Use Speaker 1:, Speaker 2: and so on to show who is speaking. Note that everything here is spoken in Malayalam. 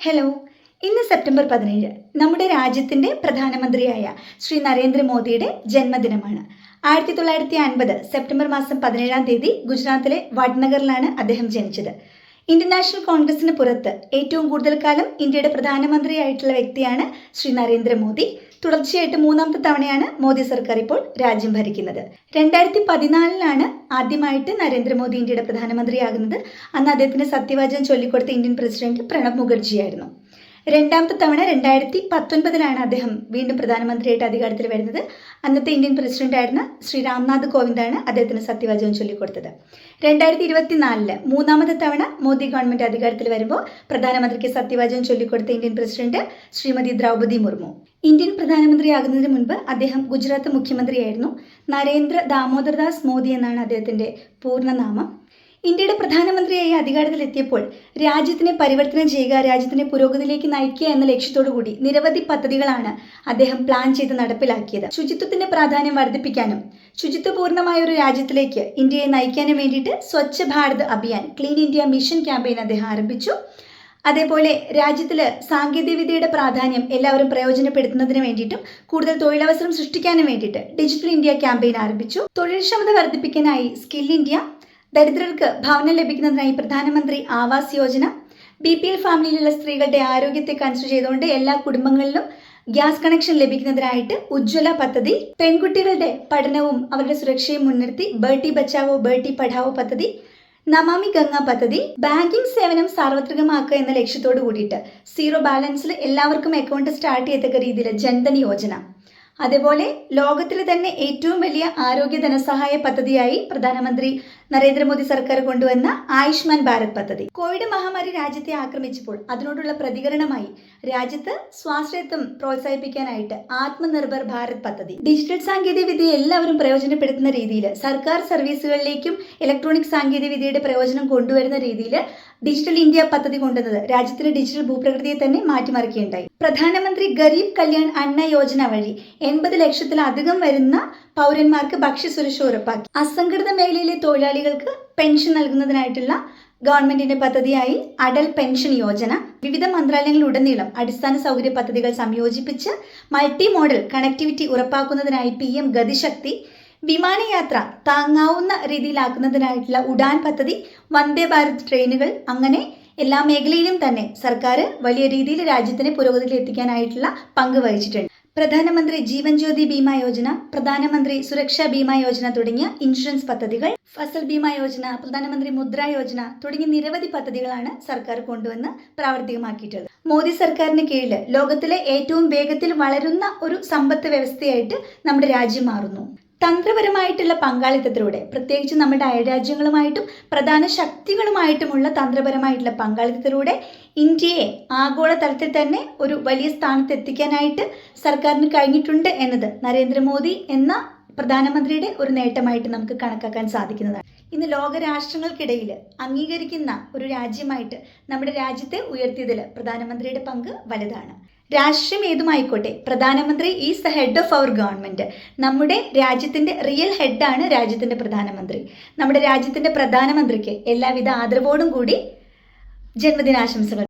Speaker 1: ഹലോ ഇന്ന് സെപ്റ്റംബർ പതിനേഴ് നമ്മുടെ രാജ്യത്തിന്റെ പ്രധാനമന്ത്രിയായ ശ്രീ നരേന്ദ്രമോദിയുടെ ജന്മദിനമാണ്. ആയിരത്തി തൊള്ളായിരത്തി അൻപത് സെപ്റ്റംബർ മാസം പതിനേഴാം തീയതി ഗുജറാത്തിലെ വഡ്നഗറിലാണ് അദ്ദേഹം ജനിച്ചത്. ഇന്ത്യൻ നാഷണൽ കോൺഗ്രസിന് പുറത്ത് ഏറ്റവും കൂടുതൽ കാലം ഇന്ത്യയുടെ പ്രധാനമന്ത്രിയായിട്ടുള്ള വ്യക്തിയാണ് ശ്രീ നരേന്ദ്രമോദി. തുടർച്ചയായിട്ട് മൂന്നാമത്തെ തവണയാണ് മോദി സർക്കാർ ഇപ്പോൾ രാജ്യം ഭരിക്കുന്നത്. രണ്ടായിരത്തി പതിനാലിലാണ് ആദ്യമായിട്ട് നരേന്ദ്രമോദി ഇന്ത്യയുടെ പ്രധാനമന്ത്രിയാകുന്നത്. അന്ന് അദ്ദേഹത്തിന് സത്യവാചകം ചൊല്ലിക്കൊടുത്ത ഇന്ത്യൻ പ്രസിഡന്റ് പ്രണബ് മുഖർജിയായിരുന്നു. രണ്ടാമത്തെ തവണ രണ്ടായിരത്തി പത്തൊൻപതിലാണ് അദ്ദേഹം വീണ്ടും പ്രധാനമന്ത്രിയായിട്ട് അധികാരത്തിൽ വരുന്നത്. അന്നത്തെ ഇന്ത്യൻ പ്രസിഡന്റ് ആയിരുന്ന ശ്രീ രാംനാഥ് കോവിന്ദാണ് അദ്ദേഹത്തിന് സത്യവാചകം ചൊല്ലിക്കൊടുത്തത്. രണ്ടായിരത്തി ഇരുപത്തിനാലിൽ മൂന്നാമത്തെ തവണ മോദി ഗവൺമെന്റ് അധികാരത്തിൽ വരുമ്പോൾ പ്രധാനമന്ത്രിക്ക് സത്യവാചകം ചൊല്ലിക്കൊടുത്ത Indian president Shrimati Draupadi Murmu. Indian പ്രധാനമന്ത്രിയാകുന്നതിന് മുൻപ് അദ്ദേഹം ഗുജറാത്ത് മുഖ്യമന്ത്രിയായിരുന്നു. നരേന്ദ്ര ദാമോദർദാസ് മോദി എന്നാണ് അദ്ദേഹത്തിന്റെ പൂർണനാമം. ഇന്ത്യയുടെ പ്രധാനമന്ത്രിയായി അധികാരത്തിലെത്തിയപ്പോൾ രാജ്യത്തിനെ പരിവർത്തനം ചെയ്യുക രാജ്യത്തിനെ പുരോഗതിയിലേക്ക് നയിക്കുക എന്ന ലക്ഷ്യത്തോടു കൂടി നിരവധി പദ്ധതികളാണ് അദ്ദേഹം പ്ലാൻ ചെയ്ത് നടപ്പിലാക്കിയത്. ശുചിത്വത്തിന്റെ പ്രാധാന്യം വർദ്ധിപ്പിക്കാനും ശുചിത്വപൂർണമായ ഒരു രാജ്യത്തിലേക്ക് ഇന്ത്യയെ നയിക്കാനും വേണ്ടിയിട്ട് Swachh Bharat Abhiyan clean India mission campaign അദ്ദേഹം ആരംഭിച്ചു. അതേപോലെ രാജ്യത്തിൽ സാങ്കേതികവിദ്യയുടെ പ്രാധാന്യം എല്ലാവരും പ്രയോജനപ്പെടുത്തുന്നതിന് വേണ്ടിയിട്ടും കൂടുതൽ തൊഴിലവസരം സൃഷ്ടിക്കാനും വേണ്ടിയിട്ട് ഡിജിറ്റൽ ഇന്ത്യ ക്യാമ്പയിൻ ആരംഭിച്ചു. തൊഴിൽക്ഷമത വർദ്ധിപ്പിക്കാനായി സ്കിൽ ഇന്ത്യ ദരിദ്രർക്ക് ഭവനം ലഭിക്കുന്നതിനായി Pradhanmantri Awas Yojana B P L ഫാമിലിയിലുള്ള സ്ത്രീകളുടെ ആരോഗ്യത്തെ കൺസിഡർ ചെയ്തുകൊണ്ട് എല്ലാ കുടുംബങ്ങളിലും ഗ്യാസ് കണക്ഷൻ ലഭിക്കുന്നതിനായിട്ട് ഉജ്ജ്വല പദ്ധതി പെൺകുട്ടികളുടെ പഠനവും അവരുടെ സുരക്ഷയും മുൻനിർത്തി ബേട്ടി ബച്ചാവോ ബേട്ടി പഠാവോ പദ്ധതി നമാമി ഗംഗ പദ്ധതി ബാങ്കിംഗ് സേവനം സാർവത്രികമാക്കുക എന്ന ലക്ഷ്യത്തോട് കൂടിയിട്ട് സീറോ ബാലൻസിൽ എല്ലാവർക്കും അക്കൗണ്ട് സ്റ്റാർട്ട് ചെയ്തക്ക രീതിയിൽ ജൻധൻ യോജന. അതേപോലെ ലോകത്തിലെ തന്നെ ഏറ്റവും വലിയ ആരോഗ്യ ധനസഹായ പദ്ധതിയായി പ്രധാനമന്ത്രി നരേന്ദ്രമോദി സർക്കാർ കൊണ്ടുവന്ന ആയുഷ്മാൻ ഭാരത് പദ്ധതി. കോവിഡ് മഹാമാരി രാജ്യത്തെ ആക്രമിച്ചപ്പോൾ അതിനോടുള്ള പ്രതികരണമായി രാജ്യത്ത് സ്വാശ്രയത്വം പ്രോത്സാഹിപ്പിക്കാനായിട്ട് ആത്മനിർഭർ ഭാരത് പദ്ധതി. ഡിജിറ്റൽ സാങ്കേതിക വിദ്യ എല്ലാവരും പ്രയോജനപ്പെടുത്തുന്ന രീതിയിൽ സർക്കാർ സർവീസുകളിലേക്കും ഇലക്ട്രോണിക് സാങ്കേതിക വിദ്യയുടെ പ്രയോജനം കൊണ്ടുവരുന്ന രീതിയിൽ ഡിജിറ്റൽ ഇന്ത്യ പദ്ധതി കൊണ്ടുവന്നത് രാജ്യത്തിലെ ഡിജിറ്റൽ ഭൂപ്രകൃതിയെ തന്നെ മാറ്റിമറിക്കുകയുണ്ടായി. പ്രധാനമന്ത്രി ഗരീബ് കല്യാൺ അന്ന യോജന വഴി എൺപത് ലക്ഷത്തിലധികം വരുന്ന പൗരന്മാർക്ക് ഭക്ഷ്യസുരക്ഷ ഉറപ്പാക്കി. അസംഘടിത മേഖലയിലെ തൊഴിലാളികൾക്ക് പെൻഷൻ നൽകുന്നതിനായിട്ടുള്ള ഗവൺമെന്റിന്റെ പദ്ധതിയായി അടൽ പെൻഷൻ യോജന വിവിധ മന്ത്രാലയങ്ങളിലുടനീളം അടിസ്ഥാന സൗകര്യ പദ്ധതികൾ സംയോജിപ്പിച്ച് മൾട്ടി മോഡൽ കണക്ടിവിറ്റി ഉറപ്പാക്കുന്നതിനായി പി എം ഗതിശക്തി വിമാനയാത്ര താങ്ങാവുന്ന രീതിയിലാക്കുന്നതിനായിട്ടുള്ള ഉഡാൻ പദ്ധതി വന്ദേ ഭാരത് ട്രെയിനുകൾ അങ്ങനെ എല്ലാ മേഖലയിലും തന്നെ സർക്കാർ വലിയ രീതിയിൽ രാജ്യത്തിനെ പുരോഗതിയിൽ എത്തിക്കാനായിട്ടുള്ള പങ്ക് വഹിച്ചിട്ടുണ്ട്. പ്രധാനമന്ത്രി ജീവൻ ജ്യോതി ബീമ യോജന പ്രധാനമന്ത്രി സുരക്ഷാ ബീമ യോജന തുടങ്ങിയ ഇൻഷുറൻസ് പദ്ധതികൾ ഫസൽ ബീമ യോജന പ്രധാനമന്ത്രി മുദ്ര യോജന തുടങ്ങിയ നിരവധി പദ്ധതികളാണ് സർക്കാർ കൊണ്ടുവന്ന് പ്രാവർത്തികമാക്കിയിട്ടുള്ളത്. മോദി സർക്കാരിന് കീഴിൽ ലോകത്തിലെ ഏറ്റവും വേഗത്തിൽ വളരുന്ന ഒരു സമ്പത്ത് വ്യവസ്ഥയായിട്ട് നമ്മുടെ രാജ്യം മാറുന്നു. തന്ത്രപരമായിട്ടുള്ള പങ്കാളിത്തത്തിലൂടെ പ്രത്യേകിച്ച് നമ്മുടെ അയൽരാജ്യങ്ങളുമായിട്ടും പ്രധാന ശക്തികളുമായിട്ടുമുള്ള തന്ത്രപരമായിട്ടുള്ള പങ്കാളിത്തത്തിലൂടെ ഇന്ത്യയെ ആഗോളതലത്തിൽ തന്നെ ഒരു വലിയ സ്ഥാനത്ത് എത്തിക്കാനായിട്ട് സർക്കാരിന് കഴിഞ്ഞിട്ടുണ്ട് എന്നത് നരേന്ദ്രമോദി എന്ന പ്രധാനമന്ത്രിയുടെ ഒരു നേട്ടമായിട്ട് നമുക്ക് കണക്കാക്കാൻ സാധിക്കുന്നതാണ്. ഇന്ന് ലോകരാഷ്ട്രങ്ങൾക്കിടയിൽ അംഗീകരിക്കുന്ന ഒരു രാജ്യമായിട്ട് നമ്മുടെ രാജ്യത്തെ ഉയർത്തിയതിൽ പ്രധാനമന്ത്രിയുടെ പങ്ക് വലുതാണ്. രാഷ്ട്രീയം ഏതുമായിക്കോട്ടെ പ്രധാനമന്ത്രി is the head of our government നമ്മുടെ രാജ്യത്തിന്റെ റിയൽ ഹെഡാണ് രാജ്യത്തിന്റെ പ്രധാനമന്ത്രി. നമ്മുടെ രാജ്യത്തിന്റെ പ്രധാനമന്ത്രിക്ക് എല്ലാവിധ ആദരവോടും കൂടി ജന്മദിനാശംസകൾ.